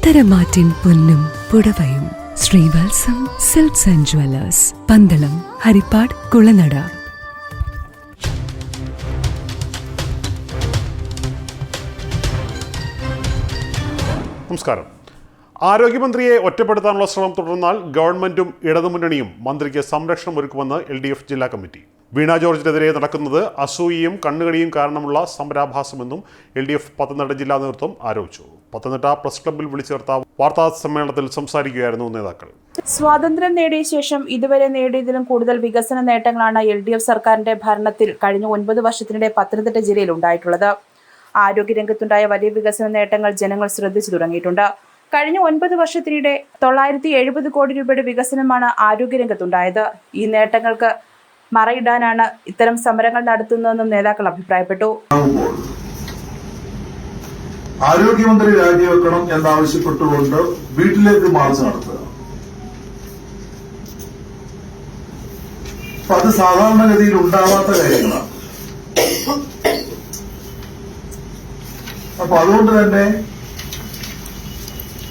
പത്തരമാറ്റിൻ പൊന്നും പുടവയും. Sreevalsam silks and jewellers Pandalam Haripad Kulanada. നമസ്കാരം. ആരോഗ്യമന്ത്രിയെ ഒറ്റപ്പെടുത്താനുള്ള ശ്രമം തുടർന്നാൽ ഗവൺമെന്റും ഇടതുമുന്നണിയും മന്ത്രിക്ക് സംരക്ഷണം ഒരുക്കുമെന്ന് എൽ ജില്ലാ കമ്മിറ്റി. വീണ ജോർജിനെതിരെ നടക്കുന്നത് അസൂയയും കണ്ണുകടിയും കാരണമുള്ള സമരാഭാസമെന്നും എൽ ഡി എഫ് പത്തനംതിട്ട ജില്ലാ നേതൃത്വം ആരോപിച്ചു. പത്തനംതിട്ട പ്രസ് ക്ലബ്ബിൽ വിളിച്ചു ചേർത്ത വാർത്താ സമ്മേളനത്തിൽ സംസാരിക്കുകയായിരുന്നു നേതാക്കൾ. സ്വാതന്ത്ര്യം നേടിയ ശേഷം ഇതുവരെ നേടിയതിലും കൂടുതൽ വികസന നേട്ടങ്ങളാണ് എൽ ഡി എഫ് സർക്കാരിന്റെ ഭരണത്തിൽ കഴിഞ്ഞ ഒൻപത് വർഷത്തിനിടെ പത്തനംതിട്ട ജില്ലയിൽ ഉണ്ടായിട്ടുള്ളത്. ആരോഗ്യരംഗത്തുണ്ടായ വലിയ വികസന നേട്ടങ്ങൾ ജനങ്ങൾ ശ്രദ്ധിച്ചു തുടങ്ങിയിട്ടുണ്ട്. കഴിഞ്ഞ ഒൻപത് വർഷത്തിനിടെ തൊള്ളായിരത്തി എഴുപത് കോടി രൂപയുടെ വികസനമാണ് ആരോഗ്യരംഗത്തുണ്ടായത് ഈ നേട്ടങ്ങൾക്ക് മറയിടാനാണ് ഇത്തരം സമരങ്ങൾ നടത്തുന്നതെന്നും നേതാക്കൾ അഭിപ്രായപ്പെട്ടു. ആരോഗ്യമന്ത്രി രാജിവെക്കണം എന്നാവശ്യപ്പെട്ടുകൊണ്ട് വീട്ടിലേക്ക് മാർച്ച് നടത്തുക. അത് സാധാരണഗതിയിൽ ഉണ്ടാവാത്ത കാര്യങ്ങളാണ്. അപ്പൊ അതുകൊണ്ട് തന്നെ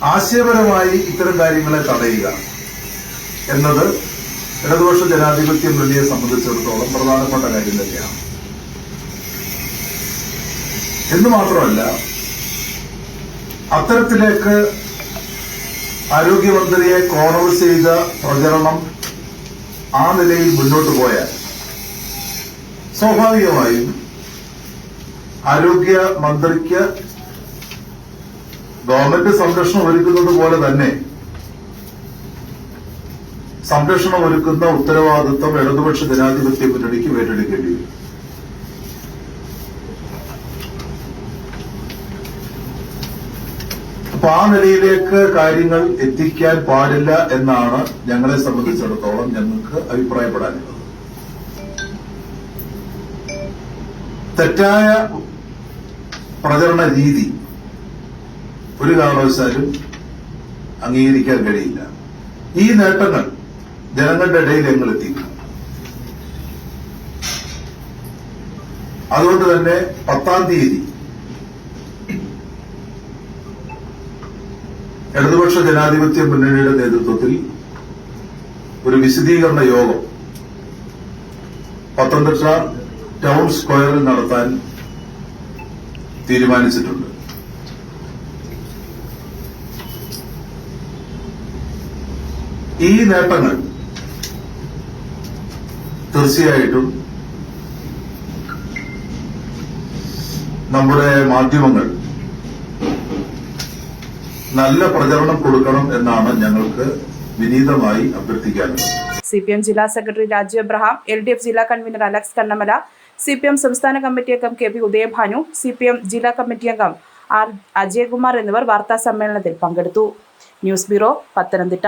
ആശയപരമായി ഇത്തരം കാര്യങ്ങളെ തടയുക എന്നത് ഇടതുപക്ഷ ജനാധിപത്യ മുന്നണിയെ സംബന്ധിച്ചിടത്തോളം പ്രധാനപ്പെട്ട കാര്യം തന്നെയാണ്. എന്ന് മാത്രമല്ല അത്തരത്തിലേക്ക് ആരോഗ്യമന്ത്രിയെ കോണർ ചെയ്ത പ്രചരണം ആ നിലയിൽ മുന്നോട്ട് പോയാൽ സ്വാഭാവികമായും ആരോഗ്യ മന്ത്രിക്ക് ഗവൺമെന്റ് സംരക്ഷണം ഒരുക്കുന്നത് പോലെ തന്നെ സംരക്ഷണം ഒരുക്കുന്ന ഉത്തരവാദിത്വം ഇടതുപക്ഷ ജനാധിപത്യ മുന്നണിക്ക് ഏറ്റെടുക്കേണ്ടി വരും. അപ്പൊ ആ നിലയിലേക്ക് കാര്യങ്ങൾ എത്തിക്കാൻ പാടില്ല എന്നാണ് ഞങ്ങളെ സംബന്ധിച്ചിടത്തോളം ഞങ്ങൾക്ക് അഭിപ്രായപ്പെടാനുള്ളത്. തെറ്റായ പ്രചരണ രീതി ഒരു കാരണവശാലും അംഗീകരിക്കാൻ കഴിയില്ല. ഈ നേട്ടങ്ങൾ ജനങ്ങളുടെ ഇടയിൽ ഞങ്ങൾ എത്തിക്കണം അതുകൊണ്ട് തന്നെ പത്താം തീയതി ഇടതുപക്ഷ ജനാധിപത്യ മുന്നണിയുടെ നേതൃത്വത്തിൽ ഒരു വിശദീകരണ യോഗം പത്തനംതിട്ട ടൗൺ സ്ക്വയറിൽ നടത്താൻ തീരുമാനിച്ചിട്ടുണ്ട്. ഈ നേട്ടങ്ങൾ തീർച്ചയായിട്ടും നമ്മുടെ മാധ്യമങ്ങൾ നല്ല പ്രചരണം കൊടുക്കണം എന്നാണ് ഞങ്ങൾക്ക് വിനീതമായി അഭ്യർത്ഥിക്കാനുള്ളത്. സി പി എം ജില്ലാ secretary Raju Abraham L D F ജില്ലാ convener Alex Kannamala C P M സംസ്ഥാന കമ്മിറ്റി അംഗം K P Udayabhanu C P M ജില്ലാ കമ്മിറ്റി അംഗം ആർ അജയകുമാർ എന്നിവർ വാർത്താ സമ്മേളനത്തിൽ പങ്കെടുത്തു. News bureau Pathanamthitta.